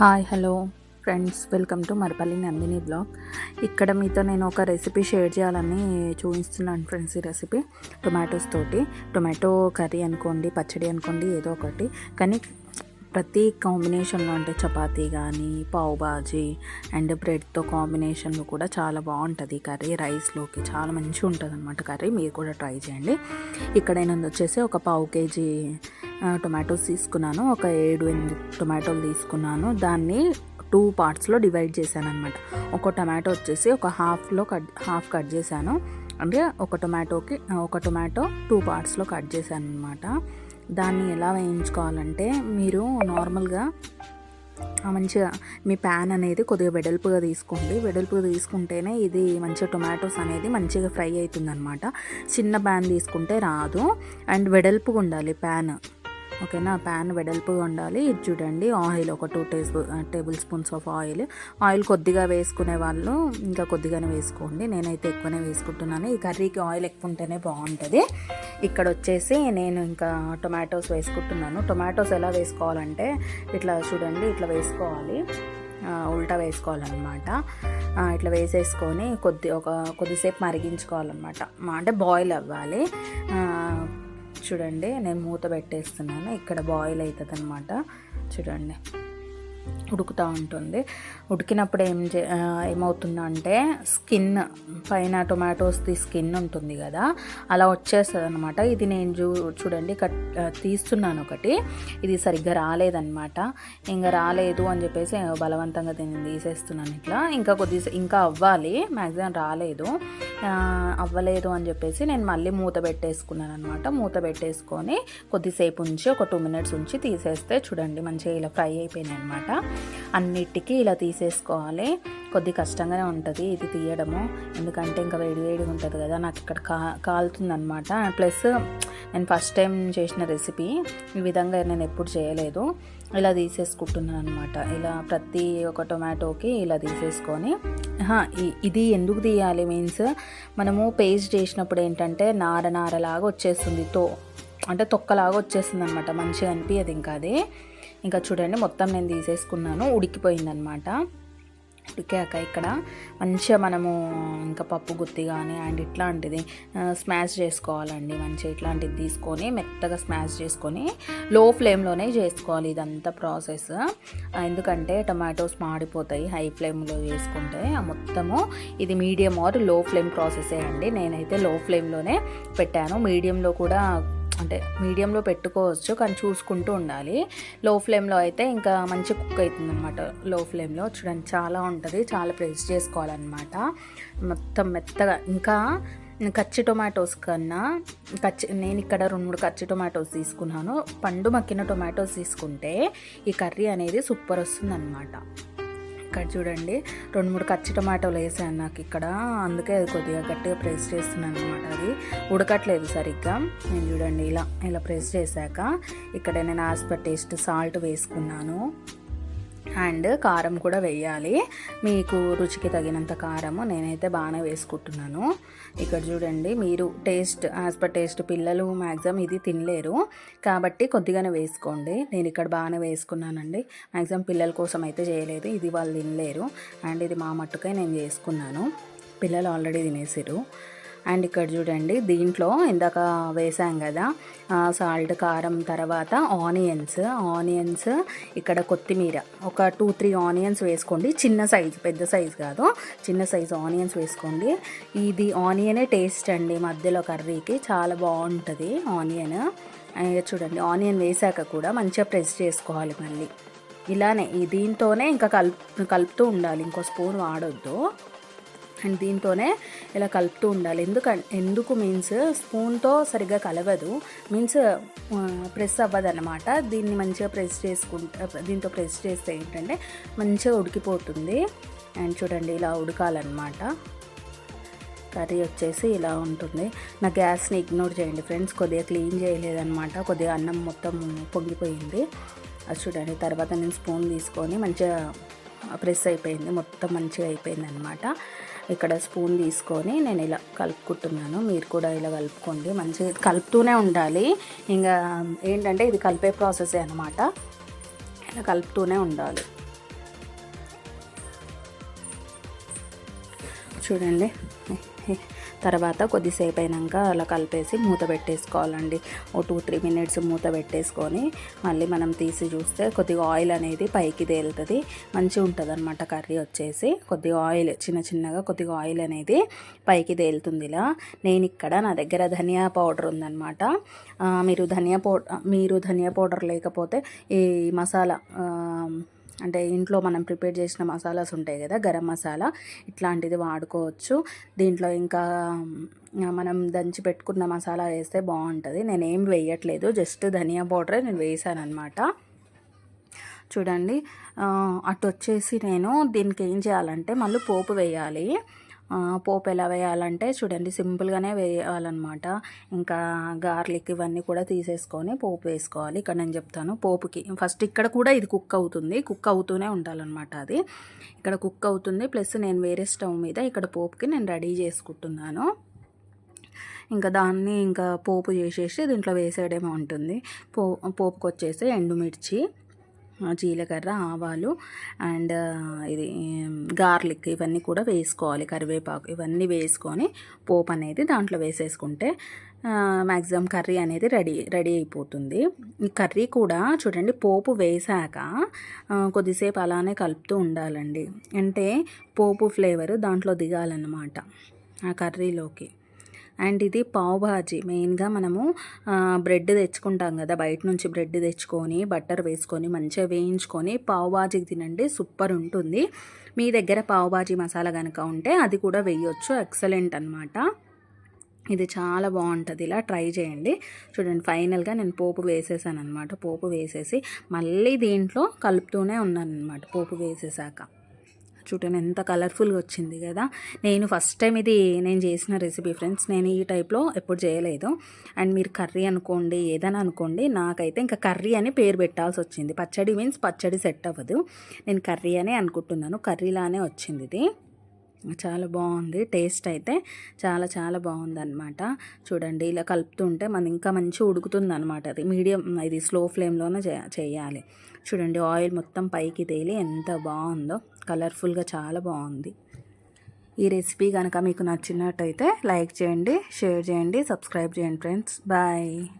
Hi hello friends. Welcome to Marapalli Nandini blog. ఇక్కడ మీతో నేను ఒక రెసిపీ షేర్ చేయాలని చూపిస్తున్నాను ఫ్రెండ్స్ ఈ రెసిపీ. టొమాటోస్ తోటి. టొమాటో కర్రీ అనుకోండి పచ్చడి అనుకోండి ఏదో ఒకటి. కానీ ప్రతి కాంబినేషన్లో అంటే చపాతీ కానీ పావు బాజీ అండ్ బ్రెడ్తో కాంబినేషన్లో కూడా చాలా బాగుంటుంది కర్రీ. రైస్లోకి చాలా మంచిగా ఉంటుంది అనమాట కర్రీ. మీరు కూడా ట్రై చేయండి. ఇక్కడ నేను వచ్చేసి ఒక పావు కేజీ టొమాటోస్ తీసుకున్నాను. ఒక ఏడు ఎనిమిది టొమాటోలు తీసుకున్నాను. దాన్ని టూ పార్ట్స్లో డివైడ్ చేశాను అనమాట ఒక టొమాటో వచ్చేసి ఒక హాఫ్లో కట్ హాఫ్ కట్ చేశాను. అంటే ఒక టొమాటోకి ఒక టొమాటో టూ పార్ట్స్లో కట్ చేశాను అనమాట దాన్ని ఎలా వేయించుకోవాలంటే మీరు నార్మల్గా మంచిగా మీ ప్యాన్ అనేది కొద్దిగా వెడల్పుగా తీసుకోండి. వెడల్పుగా తీసుకుంటేనే ఇది మంచిగా టొమాటోస్ అనేది మంచిగా ఫ్రై అవుతుందన్నమాట. చిన్న ప్యాన్ తీసుకుంటే రాదు. అండ్ వెడల్పుగా ఉండాలి ప్యాన్ ఓకేనా? ప్యాన్ వెడల్పుగా ఉండాలి. ఇది చూడండి ఆయిల్ ఒక two table tablespoons of oil. Oil కొద్దిగా వేసుకునే వాళ్ళు ఇంకా కొద్దిగానే వేసుకోండి. నేనైతే ఎక్కువనే వేసుకుంటున్నాను. ఈ కర్రీకి ఆయిల్ ఎక్కువ ఉంటేనే బాగుంటుంది. ఇక్కడ వచ్చేసి నేను ఇంకా టొమాటోస్ వేసుకుంటున్నాను. టొమాటోస్ ఎలా వేసుకోవాలంటే ఇట్లా చూడండి ఇట్లా వేసుకోవాలి. ఉల్టా వేసుకోవాలన్నమాట. ఇట్లా వేసేసుకొని కొద్ది ఒక కొద్దిసేపు మరిగించుకోవాలన్నమాట. అంటే బాయిల్ అవ్వాలి. చూడండి నేను మూత పెట్టేస్తున్నాను. ఇక్కడ బాయిల్ అవుతుంది అనమాట చూడండి. ఉడుకుతూ ఉంటుంది. ఉడికినప్పుడు ఏం చే ఏమవుతుందంటే స్కిన్ పైన టొమాటోస్ది స్కిన్ ఉంటుంది కదా అలా వచ్చేస్తుంది అనమాట ఇది నేను చూ చూడండి కట్ తీస్తున్నాను ఒకటి. ఇది సరిగ్గా రాలేదనమాట ఇంకా రాలేదు అని చెప్పేసి బలవంతంగా దీన్ని తీసేస్తున్నాను ఇట్లా. ఇంకా కొద్ది ఇంకా అవ్వాలి మ్యాక్సిమం రాలేదు. అవ్వలేదు అని చెప్పేసి నేను మళ్ళీ మూత పెట్టేసుకున్నాను అనమాట మూత పెట్టేసుకొని కొద్దిసేపు ఉంచి ఒక టూ మినిట్స్ ఉంచి తీసేస్తే చూడండి మంచిగా ఇలా ఫ్రై అయిపోయినాయి అనమాట అన్నిటికీ ఇలా తీసేసుకోవాలి. కొద్ది కష్టంగానే ఉంటుంది ఇది తీయడము. ఎందుకంటే ఇంకా వేడి వేడిగా ఉంటుంది కదా నాకు ఇక్కడ కా కాలుతుంది అనమాట ప్లస్ నేను ఫస్ట్ టైం చేసిన రెసిపీ ఈ విధంగా నేను ఎప్పుడు చేయలేదు. ఇలా తీసేసుకుంటున్నాను అనమాట ఇలా ప్రతి ఒక్క టొమాటోకి ఇలా తీసేసుకొని ఇది ఎందుకు తీయాలి మీన్స్ మనము పేస్ట్ చేసినప్పుడు ఏంటంటే నార నారలాగా వచ్చేస్తుంది తో అంటే తొక్కలాగా వచ్చేస్తుంది అనమాట మంచిగా అనిపించదు ఇంకా అది. ఇంకా చూడండి మొత్తం నేను తీసేసుకున్నాను. ఉడికిపోయిందనమాట ఉడికాక ఇక్కడ మంచిగా మనము ఇంకా పప్పు గుత్తి కానీ అండ్ ఇట్లాంటిది స్మాష్ చేసుకోవాలండి. మంచిగా ఇట్లాంటిది తీసుకొని మెత్తగా స్మాష్ చేసుకొని లో ఫ్లేమ్లోనే చేసుకోవాలి ఇదంతా ప్రాసెస్. ఎందుకంటే టమాటోస్ మాడిపోతాయి హై ఫ్లేమ్లో చేసుకుంటే. ఆ మొత్తము ఇది మీడియం ఆర్లో ఫ్లేమ్ ప్రాసెసే అండి. నేనైతే లో ఫ్లేమ్లోనే పెట్టాను. మీడియంలో కూడా అంటే మీడియంలో పెట్టుకోవచ్చు కానీ చూసుకుంటూ ఉండాలి. లో ఫ్లేమ్లో అయితే ఇంకా మంచి కుక్ అవుతుంది అనమాట లో ఫ్లేమ్లో చూడండి చాలా ఉంటుంది. చాలా ప్రెస్ చేసుకోవాలన్నమాట. మొత్తం మెత్తగా ఇంకా కచ్చి టొమాటోస్ కన్నా కచ్చి నేను ఇక్కడ రెండు మూడు కచ్చి టొమాటోస్ తీసుకున్నాను. పండు మక్కిన టొమాటోస్ తీసుకుంటే ఈ కర్రీ అనేది సూపర్ వస్తుంది ఇక్కడ చూడండి. రెండు మూడు కచ్చి టమాటోలు వేసాను నాకు ఇక్కడ. అందుకే అది కొద్దిగా గట్టిగా ప్రెస్ చేస్తున్నాను అనమాట అది. ఉడకట్లేదు సరిగ్గా. నేను చూడండి ఇలా ఇలా ప్రెస్ చేశాక ఇక్కడ నేను ఆస్పర్ టేస్ట్ సాల్ట్ వేసుకున్నాను. అండ్ కారం కూడా వేయాలి. మీకు రుచికి తగినంత కారము నేనైతే బాగానే వేసుకుంటున్నాను. ఇక్కడ చూడండి మీరు టేస్ట్ యాజ్ పర్ టేస్ట్ పిల్లలు మ్యాక్సిమం ఇది తినలేరు. కాబట్టి కొద్దిగానే వేసుకోండి. నేను ఇక్కడ బాగానే వేసుకున్నానండి. మ్యాక్సిమం పిల్లల కోసం అయితే చేయలేదు. ఇది వాళ్ళు తినలేరు. అండ్ ఇది మా మట్టుకే నేను చేసుకున్నాను. పిల్లలు ఆల్రెడీ తినేసారు అండ్ ఇక్కడ చూడండి దీంట్లో ఇందాక వేసాం కదా సాల్ట్ కారం తర్వాత ఆనియన్స్. ఆనియన్స్ ఇక్కడ కొత్తిమీర. ఒక టూ త్రీ ఆనియన్స్ వేసుకోండి. చిన్న సైజ్ పెద్ద సైజ్ కాదు. చిన్న సైజ్ ఆనియన్స్ వేసుకోండి. ఇది ఆనియనే టేస్ట్ అండి మధ్యలో కర్రీకి. చాలా బాగుంటుంది ఆనియన్. చూడండి ఆనియన్ వేసాక కూడా మంచిగా ప్రెస్ చేసుకోవాలి మళ్ళీ. ఇలానే ఈ దీంతోనే ఇంకా కలుపు కలుపుతూ ఉండాలి. ఇంకో స్పూన్ వాడొద్దు. అండ్ దీంతోనే ఇలా కలుపుతూ ఉండాలి. ఎందుకంటే ఎందుకు మీన్స్ స్పూన్తో సరిగ్గా కలవదు. మీన్స్ ప్రెస్ అవ్వదన్నమాట. దీన్ని మంచిగా ప్రెస్ చేసుకుంటే దీంతో ప్రెస్ చేస్తే ఏంటంటే మంచిగా ఉడికిపోతుంది. అండ్ చూడండి ఇలా ఉడకాలన్నమాట. కర్రీ వచ్చేసి ఇలా ఉంటుంది. నా గ్యాస్ని ఇగ్నోర్ చేయండి ఫ్రెండ్స్. కొద్దిగా క్లీన్ చేయలేదన్నమాట. కొద్దిగా అన్నం మొత్తం పొంగిపోయింది. అది చూడండి. తర్వాత నేను స్పూన్ తీసుకొని మంచిగా ప్రెస్ అయిపోయింది. మొత్తం మంచిగా అయిపోయింది అనమాట ఇక్కడ స్పూన్ తీసుకొని నేను ఇలా కలుపుకుంటున్నాను. మీరు కూడా ఇలా కలుపుకోండి. మంచిగా కలుపుతూనే ఉండాలి. ఇంకా ఏంటంటే ఇది కలిపే ప్రాసెసే అనమాట ఇలా కలుపుతూనే ఉండాలి. చూడండి. తర్వాత కొద్దిసేపు అయినాక అలా కలిపేసి మూత పెట్టేసుకోవాలండి. ఓ టూ త్రీ మినిట్స్ మూత పెట్టేసుకొని మళ్ళీ మనం తీసి చూస్తే కొద్దిగా ఆయిల్ అనేది పైకి తేలుతుంది. మంచిగా ఉంటుంది అనమాట కర్రీ వచ్చేసి. కొద్దిగా ఆయిల్ చిన్న చిన్నగా కొద్దిగా ఆయిల్ అనేది పైకి తేలుతుంది ఇలా. నేను ఇక్కడ నా దగ్గర ధనియా పౌడర్ ఉందన్నమాట. మీరు ధనియా పౌడర్ మీరు ధనియా పౌడర్ లేకపోతే ఈ మసాలా అంటే ఇంట్లో మనం ప్రిపేర్ చేసిన మసాలాస్ ఉంటాయి కదా గరం మసాలా ఇట్లాంటిది వాడుకోవచ్చు. దీంట్లో ఇంకా మనం దంచి పెట్టుకున్న మసాలా వేస్తే బాగుంటుంది. నేను ఏం వేయట్లేదు జస్ట్ ధనియా పౌడరే నేను వేసాను అనమాట చూడండి అటు వచ్చేసి నేను దీనికి ఏం చేయాలంటే మళ్ళీ పోపు వేయాలి. పోపు ఎలా వేయాలంటే చూడండి సింపుల్గానే వేయాలన్నమాట. ఇంకా గార్లిక్ ఇవన్నీ కూడా తీసేసుకొని పోపు వేసుకోవాలి. ఇక్కడ నేను చెప్తాను పోపుకి. ఫస్ట్ ఇక్కడ కూడా ఇది కుక్ అవుతుంది. కుక్ అవుతూనే ఉండాలన్నమాట అది. ఇక్కడ కుక్ అవుతుంది. ప్లస్ నేను వేరే స్టవ్ మీద ఇక్కడ పోపుకి నేను రెడీ చేసుకుంటున్నాను. ఇంకా దాన్ని ఇంకా పోపు చేసేసి దీంట్లో వేసేయడమే ఉంటుంది. పో పోపుకి వచ్చేసి ఎండుమిర్చి జీలకర్ర ఆవాలు అండ్ ఇది గార్లిక్ ఇవన్నీ కూడా వేసుకోవాలి. కరివేపాకు ఇవన్నీ వేసుకొని పోపు అనేది దాంట్లో వేసేసుకుంటే మ్యాక్సిమం కర్రీ అనేది రెడీ రెడీ అయిపోతుంది. ఈ కర్రీ కూడా చూడండి పోపు వేసాక కొద్దిసేపు అలానే కలుపుతూ ఉండాలండి. అంటే పోపు ఫ్లేవర్ దాంట్లో దిగాలన్నమాట ఆ కర్రీలోకి. అండ్ ఇది పావ్ భాజీ. మెయిన్గా మనము బ్రెడ్ తెచ్చుకుంటాం కదా బయట నుంచి బ్రెడ్ తెచ్చుకొని బట్టర్ వేసుకొని మంచిగా వేయించుకొని పావ్ భాజీకి తినండి సూపర్ ఉంటుంది. మీ దగ్గర పావ్ భాజీ మసాలా కనుక ఉంటే అది కూడా వేయొచ్చు ఎక్సలెంట్ అనమాట ఇది చాలా బాగుంటుంది ఇలా ట్రై చేయండి. చూడండి ఫైనల్గా నేను పోపు వేసేసాను అనమాట పోపు వేసేసి మళ్ళీ దీంట్లో కలుపుతూనే ఉన్నాను అనమాట పోపు వేసేసాక. చూడండి ఎంత కలర్ఫుల్గా వచ్చింది కదా. నేను ఫస్ట్ టైం ఇది నేను చేసిన రెసిపీ ఫ్రెండ్స్ నేను ఈ టైప్లో ఎప్పుడు చేయలేదు. అండ్ మీరు కర్రీ అనుకోండి ఏదైనా అనుకోండి నాకైతే ఇంకా కర్రీ అని పేరు పెట్టాల్సి వచ్చింది. పచ్చడి మీన్స్ పచ్చడి సెట్ అవ్వదు. నేను కర్రీ అనే అనుకుంటున్నాను. కర్రీలానే వచ్చింది ఇది. చాలా బాగుంది. టేస్ట్ అయితే చాలా చాలా బాగుంది అనమాట చూడండి ఇలా కలుపుతుంటే మనం ఇంకా మంచిగా ఉడుకుతుంది అనమాట అది. మీడియం ఇది స్లో ఫ్లేమ్లోనే చే చేయాలి. చూడండి ఆయిల్ మొత్తం పైకి తేలి ఎంత బాగుందో. కలర్ఫుల్గా చాలా బాగుంది. ఈ రెసిపీ కనుక మీకు నచ్చినట్టయితే లైక్ చేయండి షేర్ చేయండి సబ్స్క్రైబ్ చేయండి ఫ్రెండ్స్. బాయ్.